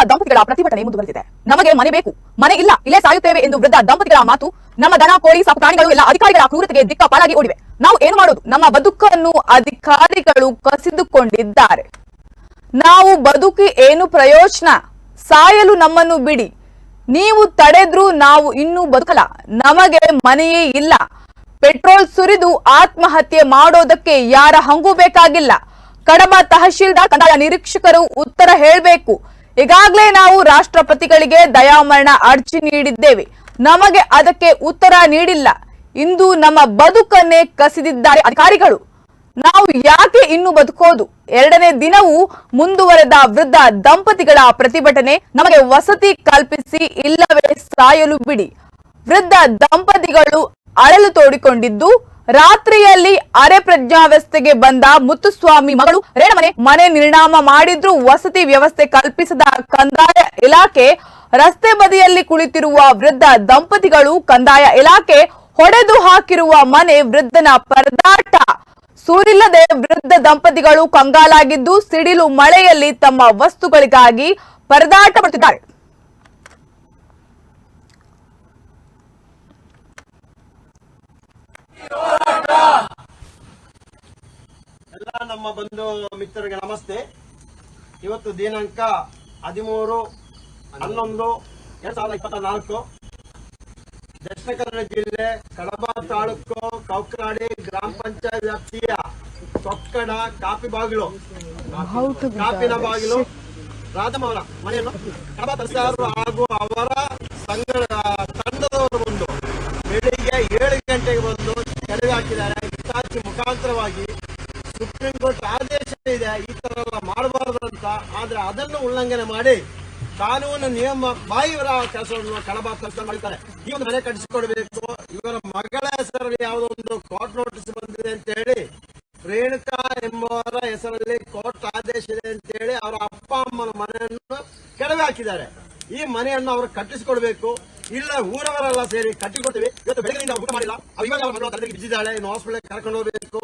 ವೃದ್ಧ ದಂಪತಿಗಳ ಪ್ರತಿಭಟನೆ ಮುಂದುವರೆದಿದೆ. ನಮಗೆ ಮನೆ ಬೇಕು, ಮನೆ ಇಲ್ಲ, ಇಲ್ಲೇ ಸಾಯುತ್ತೇವೆ ಎಂದು ವೃದ್ಧ ದಂಪತಿಗಳ ಮಾತು, ನಮ್ಮ ದನ, ಕೋಳಿ, ಸಾಕು ಪ್ರಾಣಿಗಳು ಎಲ್ಲ ಅಧಿಕಾರಿಗಳ ಕ್ರೂರತೆಗೆ ದಿಕ್ಕ ಪಾಲಾಗಿ ಓಡಿವೆ. ನಾವು ಏನು ಮಾಡೋದು? ನಮ್ಮ ಬದುಕನ್ನು ಅಧಿಕಾರಿಗಳು ಕಸಿದುಕೊಂಡಿದ್ದಾರೆ. ನಾವು ಬದುಕಿ ಏನು ಪ್ರಯೋಜನ? ಸಾಯಲು ನಮ್ಮನ್ನು ಬಿಡಿ. ನೀವು ತಡೆದ್ರೂ ನಾವು ಇನ್ನೂ ಬದುಕಲ್ಲ. ನಮಗೆ ಮನೆಯೇ ಇಲ್ಲ. ಪೆಟ್ರೋಲ್ ಸುರಿದು ಆತ್ಮಹತ್ಯೆ ಮಾಡೋದಕ್ಕೆ ಯಾರ ಹಂಗೂ ಬೇಕಾಗಿಲ್ಲ. ಕಡಬ ತಹಶೀಲ್ದಾರ್, ಕಂದಾಯ ನಿರೀಕ್ಷಕರು ಉತ್ತರ ಹೇಳಬೇಕು. ಈಗಾಗಲೇ ನಾವು ರಾಷ್ಟ್ರಪತಿಗಳಿಗೆ ದಯಾಮರಣ ಅರ್ಜಿ ನೀಡಿದ್ದೇವೆ. ನಮಗೆ ಅದಕ್ಕೆ ಉತ್ತರ ನೀಡಿಲ್ಲ. ಇಂದು ನಮ್ಮ ಬದುಕನ್ನೇ ಕಸಿದಿದ್ದಾರೆ ಅಧಿಕಾರಿಗಳು. ನಾವು ಯಾಕೆ ಇನ್ನು ಬದುಕೋದು? ಎರಡನೇ ದಿನವೂ ಮುಂದುವರೆದ ವೃದ್ಧ ದಂಪತಿಗಳ ಪ್ರತಿಭಟನೆ ನಮಗೆ ವಸತಿ ಕಲ್ಪಿಸಿ ಇಲ್ಲವೇ ಸಾಯಲು ಬಿಡಿ. ವೃದ್ಧ ದಂಪತಿಗಳು ಅಳಲು ತೋಡಿಕೊಂಡಿದ್ದು ರಾತ್ರಿಯಲ್ಲಿ ಅರೆ ಪ್ರಜ್ಞಾವಸ್ಥೆಗೆ ಬಂದ ಮುತ್ತುಸ್ವಾಮಿ ಮಗಳು ರೇಣಮನೆ ಮನೆ ನಿರ್ಣಾಮ ಮಾಡಿದ್ರು. ವಸತಿ ವ್ಯವಸ್ಥೆ ಕಲ್ಪಿಸದ ಕಂದಾಯ ಇಲಾಖೆ, ರಸ್ತೆ ಬದಿಯಲ್ಲಿ ಕುಳಿತಿರುವ ವೃದ್ಧ ದಂಪತಿಗಳು ಕಂದಾಯ ಇಲಾಖೆ ಹೊಡೆದು ಹಾಕಿರುವ ಮನೆ ವೃದ್ಧನ ಪರದಾಟ. ಸೂರಿಲ್ಲದೆ ವೃದ್ಧ ದಂಪತಿಗಳು ಕಂಗಾಲಾಗಿದ್ದು ಸಿಡಿಲು ಮಳೆಯಲ್ಲಿ ತಮ್ಮ ವಸ್ತುಗಳಿಗಾಗಿ ಪರದಾಟ ಪಡುತ್ತಿದ್ದಾರೆ ಎಲ್ಲ ನಮ್ಮ ಬಂಧು ಮಿತ್ರರಿಗೆ ನಮಸ್ತೆ. ಇವತ್ತು ದಿನಾಂಕ ಹದಿಮೂರು, ಹನ್ನೊಂದು, ಎರಡ್ ಸಾವಿರದ ಇಪ್ಪತ್ತ ನಾಲ್ಕು ದಕ್ಷಿಣ ಕನ್ನಡ ಜಿಲ್ಲೆ ಕಡಬ ತಾಲೂಕು ಕೌಕನಾಡಿ ಗ್ರಾಮ ಪಂಚಾಯತ್ ವ್ಯಾಪ್ತಿಯ ಕೊಕ್ಕಡ ಕಾಫಿ ಬಾಗಿಲು. ಕಾಪಿನ ಬಾಗಿಲು. ರಾಧಮವರ ಮನೆಯನ್ನು ಕಡಬ ತಹಸೀಲ್ದಾರರು ಹಾಗೂ ಅವರ ಸಂಘ ತಂಡದವರು ಬಂದು ಬೆಳಿಗ್ಗೆ ಏಳು ಗಂಟೆಗೆ ಬಂದು ಕೆಳಗೆ ಹಾಕಿದ್ದಾರೆ ಹಿತಾಚಿ ಮುಖಾಂತರವಾಗಿ ಸುಪ್ರೀಂ ಕೋರ್ಟ್ ಆದೇಶ ಇದೆ ಈ ತರ ಎಲ್ಲ ಮಾಡಬಾರದು ಅಂತ ಆದ್ರೆ ಅದನ್ನು ಉಲ್ಲಂಘನೆ ಮಾಡಿ ಕಾನೂನು ನಿಯಮ, ಬಾಯಿ ಇವರ ಕೆಲಸವನ್ನು ಕಳಬಾ ಕೆಲಸ ಮಾಡಿದ್ದಾರೆ. ಈ ಒಂದು ಮನೆ ಕಟ್ಟಿಸಿಕೊಡ್ಬೇಕು. ಇವರ ಮಗಳ ಹೆಸರಲ್ಲಿ ಯಾವುದೋ ಒಂದು ಕೋರ್ಟ್ ನೋಟಿಸ್ ಬಂದಿದೆ ಅಂತ ಹೇಳಿ ರೇಣುಕಾ ಎಂಬುವರ ಹೆಸರಲ್ಲಿ ಕೋರ್ಟ್ ಆದೇಶ ಇದೆ ಅಂತ ಹೇಳಿ ಅವರ ಅಪ್ಪ ಅಮ್ಮನ ಮನೆಯನ್ನು ಕೆಡವೆ ಹಾಕಿದ್ದಾರೆ. ಈ ಮನೆಯನ್ನು ಅವರು ಕಟ್ಟಿಸಿಕೊಡ್ಬೇಕು. ಇಲ್ಲ ಊರವರೆಲ್ಲ ಸೇರಿ ಕಟ್ಟಿಕೊಡ್ತೀವಿ. ಇವತ್ತು ಬೆಳಗ್ಗೆ ಊಟ ಮಾಡಿಲ್ಲ. ಇವಾಗ ಬಿದ್ದಿದ್ದಾಳೆ. ಇನ್ನು ಹಾಸ್ಪಿಟಲ್ ಕರ್ಕೊಂಡು ಹೋಗ್ಬೇಕು.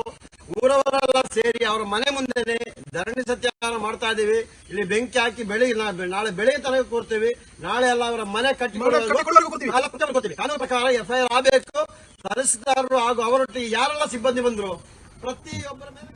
ಊರವರೆಲ್ಲ ಸೇರಿ ಅವರ ಮನೆ ಮುಂದೆನೆ ಧರಣಿ ಸತ್ಯಾಗ್ರಹ ಮಾಡ್ತಾ ಇದೀವಿ. ಇಲ್ಲಿ ಬೆಂಕಿ ಹಾಕಿ ಬೆಳಿಗ್ಗೆ ನಾಳೆ ಬೆಳಿಗ್ಗೆ ತನಕ ಕೂರ್ತೀವಿ. ನಾಳೆ ಎಲ್ಲ ಅವರ ಮನೆ ಕಟ್ಟಿ ಕಾನೂನು ಪ್ರಕಾರ ಎಫ್ಐಆರ್ ಆಗಬೇಕು. ತಹಸೀಲ್ದಾರರು ಹಾಗೂ ಅವರೊಟ್ಟಿಗೆ ಯಾರೆಲ್ಲ ಸಿಬ್ಬಂದಿ ಬಂದ್ರು? ಪ್ರತಿಯೊಬ್ಬರ ಮೇಲೆ